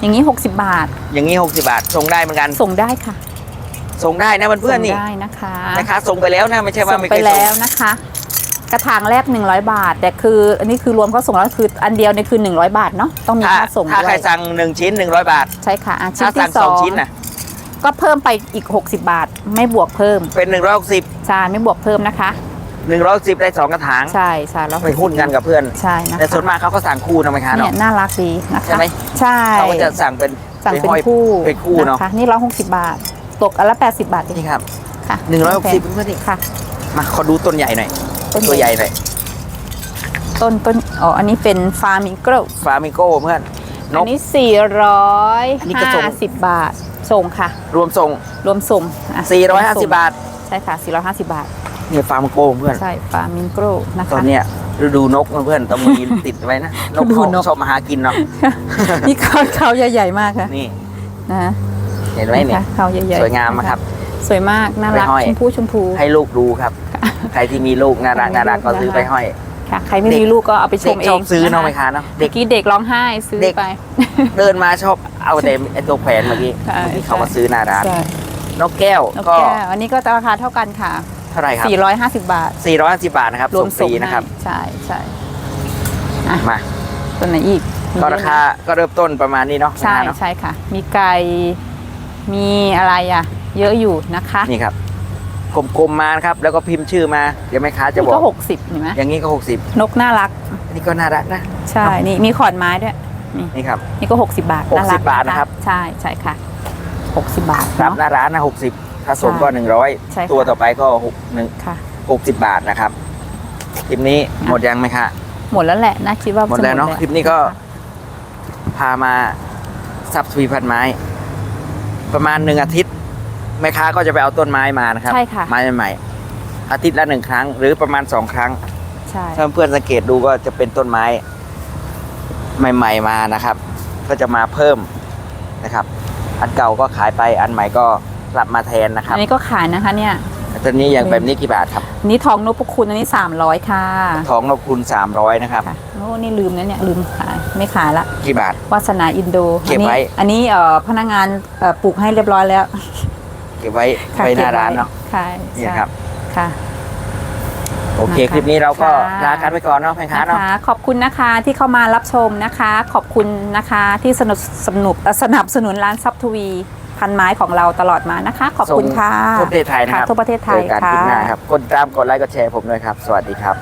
Speaker 2: อย่างนี้หกสิบบาท
Speaker 1: อย่างนี้ 60 บาทส่งได้เหมือนกัน
Speaker 2: ส่งได้ค่ะ
Speaker 1: ส่งได้นะเพื่อนๆนี่
Speaker 2: ส่งได้นะคะ
Speaker 1: แม่ค้าส่งไปแล้วนะไม่ใช่ว่า
Speaker 2: ส่ง
Speaker 1: ไม่
Speaker 2: ไป
Speaker 1: เคยส่
Speaker 2: แล้
Speaker 1: ง
Speaker 2: วนะคะ กระถางแรก 100 บาท แต่คืออันนี้คือรวมเขาส่งแล้วคืออันเดียวเนี่ยคือ 100 บาทเนาะต้องมี
Speaker 1: ถ้า
Speaker 2: ค่าส่ง
Speaker 1: ถ้า
Speaker 2: ด้
Speaker 1: ใคร
Speaker 2: วย
Speaker 1: สั่ง1ชิ้น 100 บาท
Speaker 2: ใช่ค่ะอะชิ้
Speaker 1: ถ้านสั่ง
Speaker 2: ที่ส
Speaker 1: ส
Speaker 2: อ
Speaker 1: อง
Speaker 2: ง
Speaker 1: ชิ้นนะ
Speaker 2: ก็เพิ่มไปอีก 60 บาท ไม่บวกเพิ่ม
Speaker 1: เป็น 160
Speaker 2: ใช่ไม่บวกเพิ่มนะคะ
Speaker 1: 110ได้สองกระถาง
Speaker 2: ใช่ใช่แล้ว
Speaker 1: ไปหุ้นกันกับเพื่อน
Speaker 2: ใช่นะคะ
Speaker 1: แต่ส่วนมากเขาก็สั่งคู่นะแม่ค้า
Speaker 2: เนี่
Speaker 1: เนาะ
Speaker 2: ยน่ารักดีนะคะ
Speaker 1: ใช่ไหม
Speaker 2: ใช่
Speaker 1: เขาก็จะสั่งเป็น
Speaker 2: สั่งเป็น
Speaker 1: ห้อย
Speaker 2: คู่
Speaker 1: เป็นคู่เนาะ
Speaker 2: คะนี่ร้อยหกสิบบาท ตกอันละ80บาทเอง
Speaker 1: นี่ครับ
Speaker 2: ค่ะ
Speaker 1: 160เพื่อนๆนี่
Speaker 2: ค่ะ
Speaker 1: มาขอดูต้นใหญ่หน่อย
Speaker 2: ต้นใหญ่
Speaker 1: ตัวใหญ่หน่อย
Speaker 2: ต้นต้นอ๋ออันนี้เป็นฟาร์มิงโกร
Speaker 1: ฟามิโก้เพื่อนน
Speaker 2: อั
Speaker 1: ก
Speaker 2: นนี้
Speaker 1: อันนี้ก็ส่ง
Speaker 2: 450 บาทส่งค่ะ
Speaker 1: รวมส่ง
Speaker 2: รวมส่งอะ
Speaker 1: 450 บาท
Speaker 2: ใช่ค่ะ 450 บาท
Speaker 1: เนี่ยฟาร์มโก้เพื่อน
Speaker 2: ใช่ฟาร์มิงโกรนะ
Speaker 1: ตอ
Speaker 2: คะ
Speaker 1: นเนี้ยฤดูนกนะเพื่อนต้องมีติดไว้นะ นก
Speaker 2: ฤดู
Speaker 1: เขา
Speaker 2: นก
Speaker 1: ชอบมาหากินเนาะ
Speaker 2: นี่เขาเขาใหญ่ๆมากค่ะ
Speaker 1: นี่
Speaker 2: นะ
Speaker 1: เห็นไหมเนี่ย
Speaker 2: คะเขาใหญ่ๆ
Speaker 1: สวยงามอะครับ
Speaker 2: สวยมากน่ารัก
Speaker 1: ไปห้อย
Speaker 2: ชมพูชมพู
Speaker 1: ให้ลูกดูครับ ใครที่มีลูกน่ารัก
Speaker 2: ใครมี
Speaker 1: น่ารักก็
Speaker 2: ลูก
Speaker 1: ซื้อ
Speaker 2: น่ารัก
Speaker 1: ไปห้อย
Speaker 2: ค่ะ ใครไม่
Speaker 1: เด็ก
Speaker 2: มีลูกก็เอาไปช
Speaker 1: เด็ก
Speaker 2: มเอ
Speaker 1: ชองบซื้อเนาะไหม
Speaker 2: ค
Speaker 1: คะเนาะ
Speaker 2: เมื่
Speaker 1: เด็
Speaker 2: อกกี้เด็กร้องไห้ซื้อ
Speaker 1: เด็ก
Speaker 2: ไป
Speaker 1: เดินมาชอบเอาแต่ไอตัวแขวนเมื่อกี้
Speaker 2: ใช่
Speaker 1: ที่เขามาซื้อหน้าร้าน
Speaker 2: ใช่
Speaker 1: นกแก้วน
Speaker 2: ก
Speaker 1: ก็
Speaker 2: แก้วอันนี้ก็ราคาเท่ากันค่ะ
Speaker 1: เท่าไหร่ครับ
Speaker 2: 450 บาท
Speaker 1: 450บาทนะครับ
Speaker 2: รว
Speaker 1: ส่
Speaker 2: ม
Speaker 1: งฟ
Speaker 2: ส่
Speaker 1: รี
Speaker 2: ง
Speaker 1: นะครับ
Speaker 2: ให้ใช่ใช่
Speaker 1: มา
Speaker 2: ตัวไหนอีก
Speaker 1: ก็ราคาก็เริ่มต้นประมาณนี้เนาะ
Speaker 2: ใช่
Speaker 1: เนาะ
Speaker 2: ใช่ค่ะ มีไก่มีอะไรอะ เยอะอยู่นะคะ
Speaker 1: นี่ครับกลมๆมานะครับ แล้วก็พิมพ์ชื่อมา เดี๋ยวแม่ค้าจะ
Speaker 2: นี่
Speaker 1: บอ
Speaker 2: ก็
Speaker 1: ก
Speaker 2: หกสิบเห็นไหม
Speaker 1: อย่างนี้ก็
Speaker 2: นกน่ารัก
Speaker 1: 60อันนี้ก็น่ารักนะ
Speaker 2: ใช่นี่มีขอนไม้ด้วย นี่
Speaker 1: นี่ครับ
Speaker 2: นี่ก็ 60 บาท
Speaker 1: 60
Speaker 2: น่ารัก
Speaker 1: บาทนะครับ
Speaker 2: ใช่ใช่ค่ะ 60 บาท
Speaker 1: รับ
Speaker 2: เนาะ
Speaker 1: หน้าร้านนะ60 ถ้าส่งก็
Speaker 2: ใช่ใช่
Speaker 1: 100
Speaker 2: ค่ะ
Speaker 1: ตัวต่อไปก็หกหนึ่ง
Speaker 2: ค่ะ
Speaker 1: 60บาทนะครับคลิปนี้หมดยังไหมคะ
Speaker 2: หมดแล้วแหละน่าคิดว่า
Speaker 1: หมดแล้วเนาะ
Speaker 2: จ
Speaker 1: คลิปนี้ก็พามาซับทวีพันไม้ ประมาณหนึ่งอาทิตย์ แม่ค้าก็จะไปเอาต้นไม้มานะครับ
Speaker 2: ใช่ค่ะ
Speaker 1: ไม้ใหม่ๆอาทิตย์ละหนึ่งครั้ง หรือประมาณสองครั้ง
Speaker 2: ใช่
Speaker 1: ถ้าเพื่อนสังเกตดูก็จะเป็นต้นไม้ใหม่ ๆมานะครับ ก็จะมาเพิ่มนะครับ อันเก่าก็ขายไปอันใหม่ก็ รับมาแทนนะครั
Speaker 2: อั
Speaker 1: บ
Speaker 2: นนี้ก็ขายนะคะเนี่ย
Speaker 1: ตอนนี้อย่างแบบนี้กี่บาทครับ
Speaker 2: อันนี้ทองนพคุณอันนี้ 300 ค่ะ
Speaker 1: ทองนกคุณ 300 นะครับ
Speaker 2: ค่ะโอ้นี่ลืมนะเนี่ยลืมขายไม่ขายละ
Speaker 1: กี่บาท
Speaker 2: วาสนาอินโด
Speaker 1: เก็บไว้
Speaker 2: อันนี้อันนี้เอ่อพนักงานเอ่อปลูกให้เรียบร้อยแล้ว
Speaker 1: เก็บไว้
Speaker 2: ค่ะ
Speaker 1: ไว้หน้า
Speaker 2: ก็บ
Speaker 1: ร้านเนาะ
Speaker 2: ค่ะ
Speaker 1: นี่
Speaker 2: ใช่
Speaker 1: ครับ
Speaker 2: ค่ะ
Speaker 1: โอเค
Speaker 2: นะคะ
Speaker 1: คลิปนี้เราก็
Speaker 2: ค่ะ
Speaker 1: ลากันไปก่อนเนาะแพงค้า
Speaker 2: นะ
Speaker 1: เนาะ
Speaker 2: คะขอบคุณนะคะที่เข้ามารับชมนะคะ ขอบคุณนะคะที่สนับสนุนเอ่อสนับสนุนร้านซับทวี พันไม้ของเราตลอดมานะคะ ขอบคุณค่ะ
Speaker 1: ส่งทั่วประเทศไทยนะครับ
Speaker 2: ทั่วประเทศไทย
Speaker 1: เจอกัน
Speaker 2: ค่ะ
Speaker 1: คลิปหน้าครับกดติดตามกดไลค์กดแชร์ผมด้วยครับ สวัสดีครับ